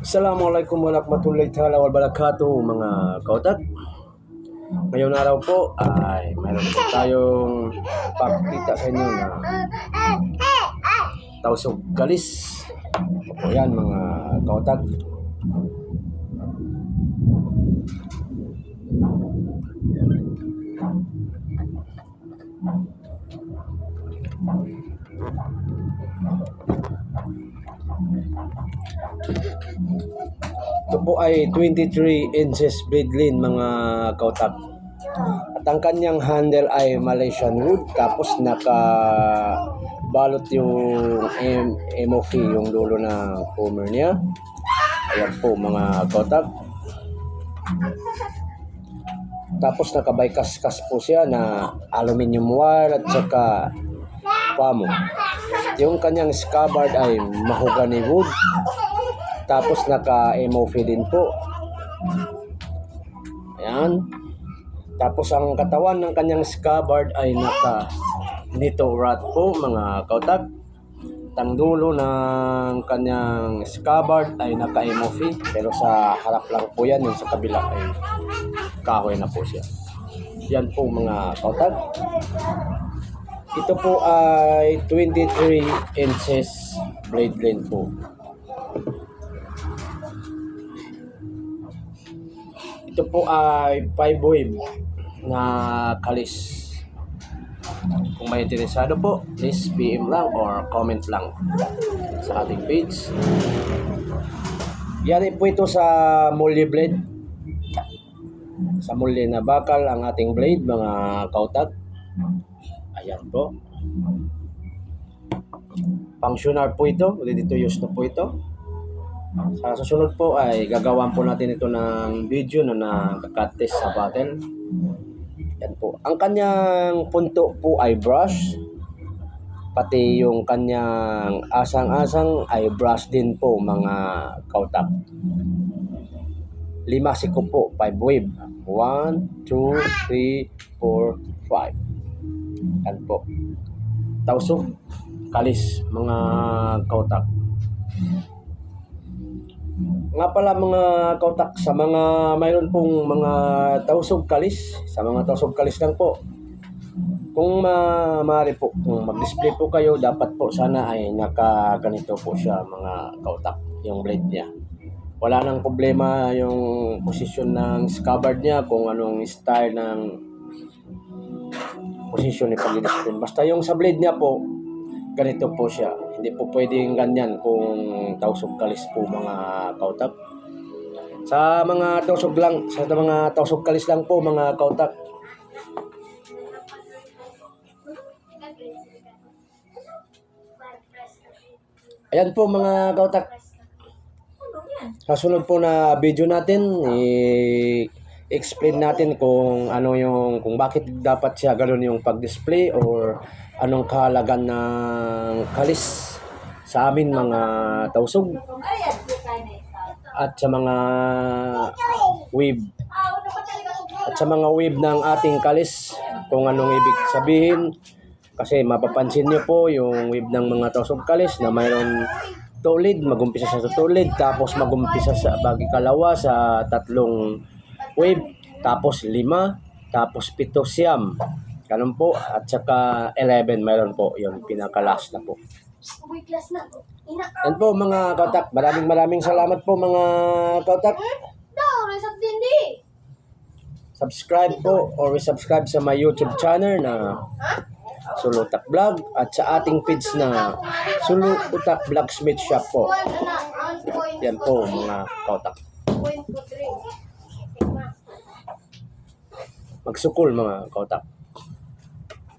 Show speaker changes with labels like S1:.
S1: Assalamualaikum warahmatullahi ta'ala wabarakatuh mga kautat. Ngayong araw po ay mayroon po tayong pagkita sa inyo na tausog galis. O yan mga kautat. Ito po ay 23 inches breedlin mga kautat. At ang kanyang handle ay Malaysian wood tapos naka balot yung M MOV yung dulo ng homer niya. Ayan po mga kautat. Tapos nakabaykas-kas po siya na aluminium wire at saka pamo. Yung kanyang scabbard ay mahogany wood. Tapos naka MOV din po. Ayan. Tapos ang katawan ng kanyang scabbard ay naka nito rod po mga kautat. Ang dulo ng kanyang scabbard ay naka MOV pero sa harap lang po yan, yung sa kabila ay kahoy na po siya. Yan po mga kautat. Ito po ay 23 inches blade length po. Ito po ay 5 wave na kalis. Kung may interesado po, please PM lang or comment lang sa ating page. Yan po ito sa multi blade. Sa multi na bakal ang ating blade, mga kautat. Ayan po. Functional po ito. Ready to use na po ito. Sa susunod po ay gagawan po natin ito ng video na nakaka-test sa battle. Yan po. Ang kanyang punto po ay brush. Pati yung kanyang asang-asang ay brush din po mga kautak. Lima siko po, 5 wave. 1, 2, 3, 4, 5. Yan po. Tausok, kalis, mga kautak. Nga pala mga kautak sa mga mayroon pong mga tausog kalis, sa mga tausog kalis lang po. Kung ma maaari po, kung mag-display po kayo, dapat po sana ay naka ganito po siya mga kautak, yung blade niya. Wala nang problema yung posisyon ng scabbard niya, kung anong style ng posisyon ni pag-display. Basta yung sa blade niya po, ganito po siya. Hindi po pwedeng ganyan kung tausog kalis po mga kautak. Sa mga tausog lang, sa mga tausog kalis lang po mga kautak. Ayan po mga kautak. Kasunod po na video natin, i-explain natin kung ano yung kung bakit dapat siya ganoon yung pag-display or anong kahalagan ng kalis sa amin mga tausog at sa mga wave at sa mga wave ng ating kalis kung anong ibig sabihin kasi mapapansin niyo po yung wave ng mga tausog kalis na mayroon tulid, magumpisa sa tulid, tapos magumpisa sa bagi kalawa sa tatlong wave, tapos lima, tapos pito siyam. Ganun po, at saka 11 mayroon po, yung pinaka-last na po. Yan po mga kautak, maraming maraming salamat po mga kautak.
S2: Di.
S1: Subscribe po or subscribe sa my YouTube channel na Sulutak Vlog at sa ating page na Sulutak Vlogsmith Shop po. Yan po mga kautak. Magsukol mga kautak.